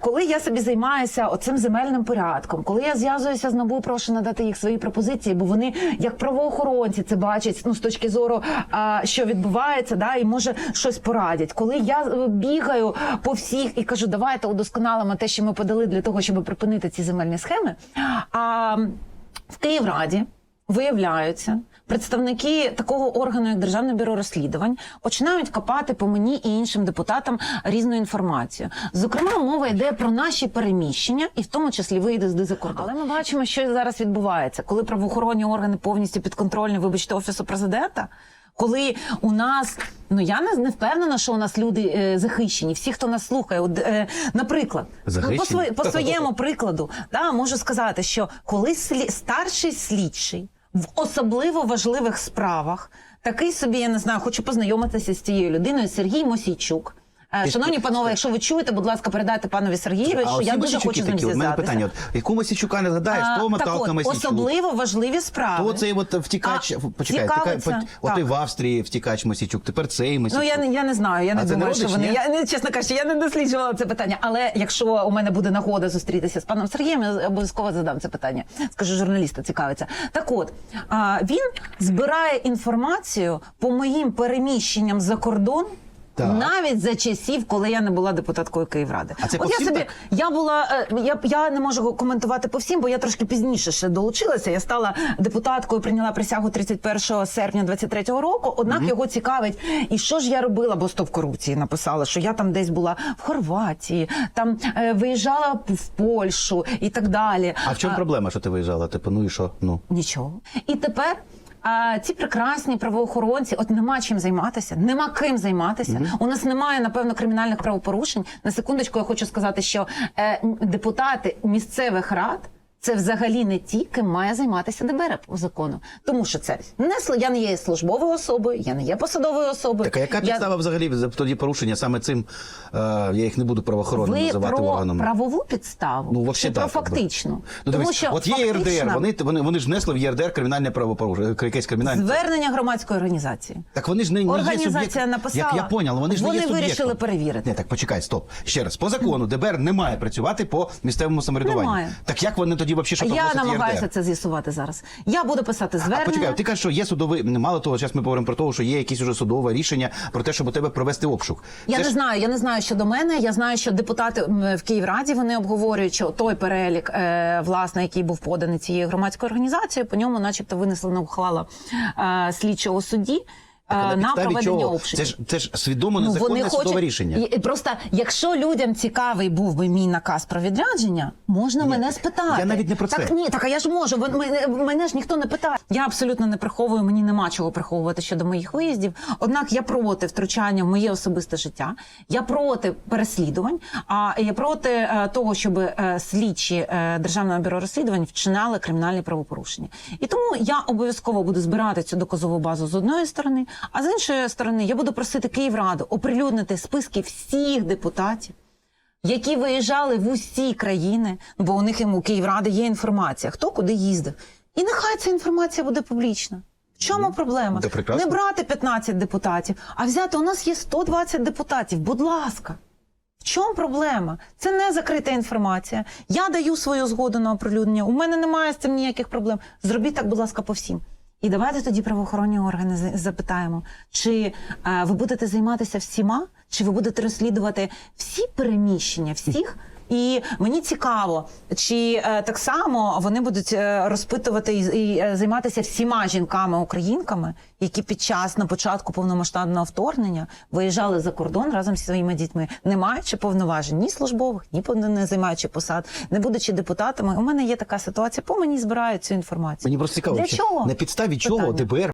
Коли я собі займаюся оцим земельним порядком, коли я зв'язуюся з НАБУ, прошу надати їх свої пропозиції, бо вони як правоохоронці це бачать ну з точки зору, а, що відбувається, да, і може щось порадять. Коли я е, бігаю по всіх і кажу, давайте удосконалимо те, що ми подали для того, щоб припинити ці земельні схеми. А в Київраді виявляються. Представники такого органу, як Державне бюро розслідувань, починають копати по мені і іншим депутатам різну інформацію. Зокрема, мова йде про наші переміщення, і в тому числі виїзди за кордон. Але ми бачимо, що зараз відбувається, коли правоохоронні органи повністю підконтрольні, вибачте, офісу президента. Коли у нас ну я не, не впевнена, що у нас люди е, захищені. Всі, хто нас слухає, от, е, наприклад, ну, по, по своєму прикладу, да, можу сказати, що коли слі, старший слідчий в особливо важливих справах, такий собі, я не знаю, хочу познайомитися з цією людиною, Сергій Мосійчук. Е, Шановні панове, якщо ви чуєте, будь ласка, передайте панові Сергієві, що я дуже хочу з ним такі, от мене зв'язатися. питання, от, яку Мосійчука не згадаєш, А, то так Наталка от, Мосійчук. особливо важливі справи. То цей от втікач, А, почекай, така, от і в Австрії втікач Мосійчук, тепер цей Мосійчук. Ну я не я не знаю. Я не А думаю, що вони. ні? Я не чесно кажучи, я не досліджувала це питання. Але якщо у мене буде нагода зустрітися з паном Сергієм, я обов'язково задам це питання. Скажу, журналісти цікавиться. Так от а, він збирає інформацію по моїм переміщенням за кордон. Так. Навіть за часів, коли я не була депутаткою Київради, А це по я всім собі так? я була е, я, я не можу коментувати по всім, бо я трошки пізніше ще долучилася. Я стала депутаткою, прийняла присягу 31 серпня 23-го року. Однак його цікавить, і що ж я робила, бо стоп корупції написала, що я там десь була в Хорватії, там е, виїжджала в Польщу і так далі. А в чому проблема, що ти виїжджала? Типу, ну і що? Ну. Нічого. І тепер. А ці прекрасні правоохоронці, от нема чим займатися, нема ким займатися. У нас немає напевно кримінальних правопорушень. На секундочку, я хочу сказати, що е, депутати місцевих рад. Це взагалі не ті, ким має займатися ДБР по закону, тому що це не я не є службовою особою, я не є посадовою особою. Так, а яка Я- підстава взагалі за- тоді порушення саме цим, е, я їх не буду правоохоронним називати про органом. правову підставу Ну, чи так, якби. фактичну? Ну, тому що от є фактична- ЄРДР, вони, вони, вони ж внесли в ЄРДР кримінальне правопорушення, якесь кримінальне. звернення громадської організації. Так вони ж не, не є Організація суб'єктом. написала. Як я поняв, вони ж не Вони є суб'єктом. вирішили перевірити. Ні, так почекай, стоп. Ще раз. По закону ДБР не має працювати по місцевому самоврядуванню. Немає. Так як вони тоді взагалі що Я намагаюся це з'ясувати зараз. Я буду писати А звернення. почекай, ти кажеш, що є судовий. Мало того, зараз ми поговоримо про те, що є якесь уже судове рішення про те, щоб у тебе провести обшук. Я Це не ж- знаю. Я не знаю щодо мене. Я знаю, що депутати в Київраді вони обговорюють, що той перелік, е, власне, який був поданий цією громадською організацією, по ньому, начебто, винесена ухвала е, слідчого судді. На проведення чого? обшуків. Це ж це ж свідомо Ну, незаконне судове рішення. І- Просто якщо людям цікавий був би мій наказ про відрядження, можна Ні, мене спитати. я навіть не про це. Так ні, так а я ж можу. Мене, мене ж ніхто не питає. Я абсолютно не приховую, мені нема чого приховувати щодо моїх виїздів. Однак я проти втручання в моє особисте життя. Я проти переслідувань. А я проти е, того, щоб е, слідчі е, державного бюро розслідувань вчиняли кримінальні правопорушення. І тому я обов'язково буду збирати цю доказову базу з одної сторони, а з іншої сторони я буду просити Київраду оприлюднити списки всіх депутатів. Які виїжджали в усі країни, бо у них йому Київради є інформація, хто куди їздив. І нехай ця інформація буде публічна. В чому проблема? Та. Не брати 15 депутатів, а взяти у нас є 120 депутатів. Будь ласка. В чому проблема? Це не закрита інформація. Я даю свою згоду на оприлюднення. У мене немає з цим ніяких проблем. Зробіть так, будь ласка, по всім. І давайте тоді правоохоронні органи запитаємо, чи е, ви будете займатися всіма, чи ви будете розслідувати всі переміщення всіх. І мені цікаво, чи е, так само вони будуть е, розпитувати і, і е, займатися всіма жінками-українками, які під час на початку повномасштабного вторгнення виїжджали за кордон разом зі своїми дітьми, не маючи повноважень ні службових, ні не займаючи посад, не будучи депутатами. У мене є така ситуація. По мені збирають цю інформацію. Мені просто цікаво, Для чого? на підставі чого. ДБР